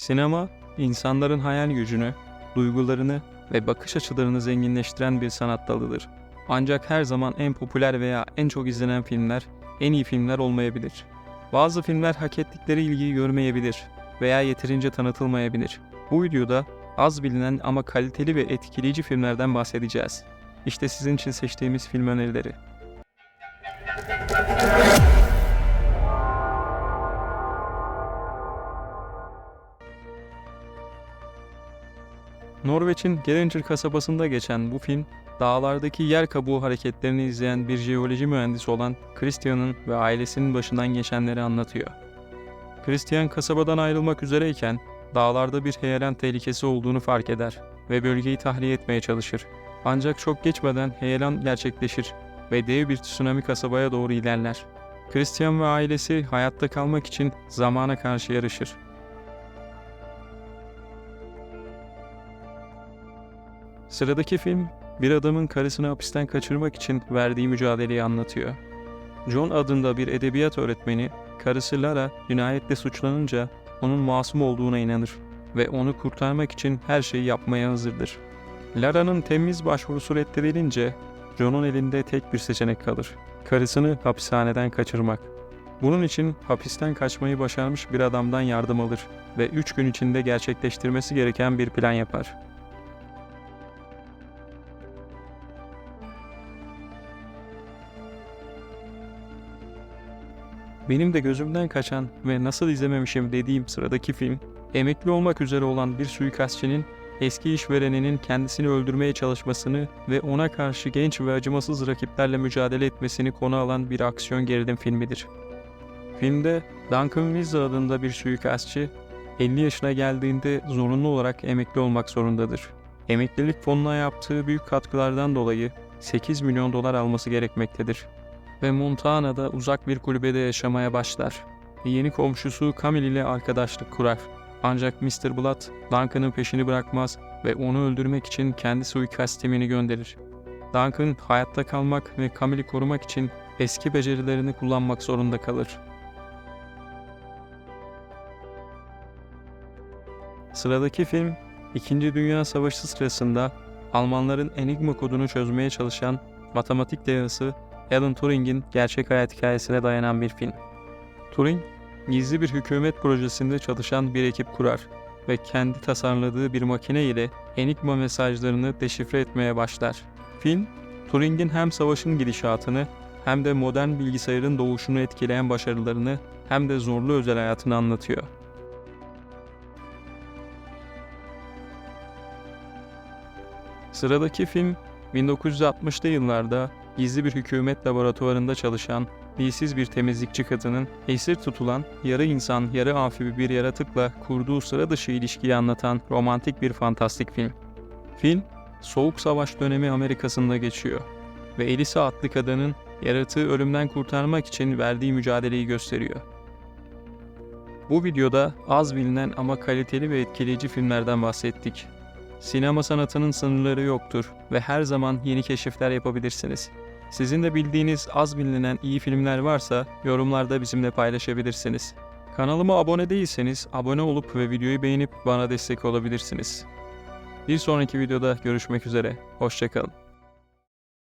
Sinema, insanların hayal gücünü, duygularını ve bakış açılarını zenginleştiren bir sanat dalıdır. Ancak her zaman en popüler veya en çok izlenen filmler en iyi filmler olmayabilir. Bazı filmler hak ettikleri ilgiyi görmeyebilir veya yeterince tanıtılmayabilir. Bu videoda az bilinen ama kaliteli ve etkileyici filmlerden bahsedeceğiz. İşte sizin için seçtiğimiz film önerileri. Norveç'in Geringer kasabasında geçen bu film, dağlardaki yer kabuğu hareketlerini izleyen bir jeoloji mühendisi olan Christian'ın ve ailesinin başından geçenleri anlatıyor. Christian kasabadan ayrılmak üzereyken dağlarda bir heyelan tehlikesi olduğunu fark eder ve bölgeyi tahliye etmeye çalışır. Ancak çok geçmeden heyelan gerçekleşir ve dev bir tsunami kasabaya doğru ilerler. Christian ve ailesi hayatta kalmak için zamana karşı yarışır. Sıradaki film, bir adamın karısını hapisten kaçırmak için verdiği mücadeleyi anlatıyor. John adında bir edebiyat öğretmeni, karısı Lara cinayetle suçlanınca onun masum olduğuna inanır ve onu kurtarmak için her şeyi yapmaya hazırdır. Lara'nın temiz başvurusu reddedilince John'un elinde tek bir seçenek kalır. Karısını hapishaneden kaçırmak. Bunun için hapisten kaçmayı başarmış bir adamdan yardım alır ve 3 gün içinde gerçekleştirmesi gereken bir plan yapar. Benim de gözümden kaçan ve nasıl izlememişim dediğim sıradaki film, emekli olmak üzere olan bir suikastçının eski işvereninin kendisini öldürmeye çalışmasını ve ona karşı genç ve acımasız rakiplerle mücadele etmesini konu alan bir aksiyon gerilim filmidir. Filmde Duncan Wilson adında bir suikastçı 50 yaşına geldiğinde zorunlu olarak emekli olmak zorundadır. Emeklilik fonuna yaptığı büyük katkılardan dolayı 8 milyon dolar alması gerekmektedir ve Montana'da uzak bir kulübede yaşamaya başlar. Yeni komşusu Camille ile arkadaşlık kurar. Ancak Mr. Blood, Duncan'ın peşini bırakmaz ve onu öldürmek için kendi suikast timini gönderir. Duncan hayatta kalmak ve Camille'i korumak için eski becerilerini kullanmak zorunda kalır. Sıradaki film, İkinci Dünya Savaşı sırasında Almanların Enigma kodunu çözmeye çalışan matematik dehası Alan Turing'in gerçek hayat hikayesine dayanan bir film. Turing, gizli bir hükümet projesinde çalışan bir ekip kurar ve kendi tasarladığı bir makine ile Enigma mesajlarını deşifre etmeye başlar. Film, Turing'in hem savaşın gidişatını hem de modern bilgisayarın doğuşunu etkileyen başarılarını hem de zorlu özel hayatını anlatıyor. Sıradaki film 1960'lı yıllarda gizli bir hükümet laboratuvarında çalışan dilsiz bir temizlikçi kadının esir tutulan yarı insan yarı amfibi bir yaratıkla kurduğu sıra dışı ilişkiyi anlatan romantik bir fantastik film. Film, Soğuk Savaş dönemi Amerika'sında geçiyor ve Elisa adlı kadının yaratığı ölümden kurtarmak için verdiği mücadeleyi gösteriyor. Bu videoda az bilinen ama kaliteli ve etkileyici filmlerden bahsettik. Sinema sanatının sınırları yoktur ve her zaman yeni keşifler yapabilirsiniz. Sizin de bildiğiniz az bilinen iyi filmler varsa yorumlarda bizimle paylaşabilirsiniz. Kanalıma abone değilseniz abone olup ve videoyu beğenip bana destek olabilirsiniz. Bir sonraki videoda görüşmek üzere. Hoşçakalın.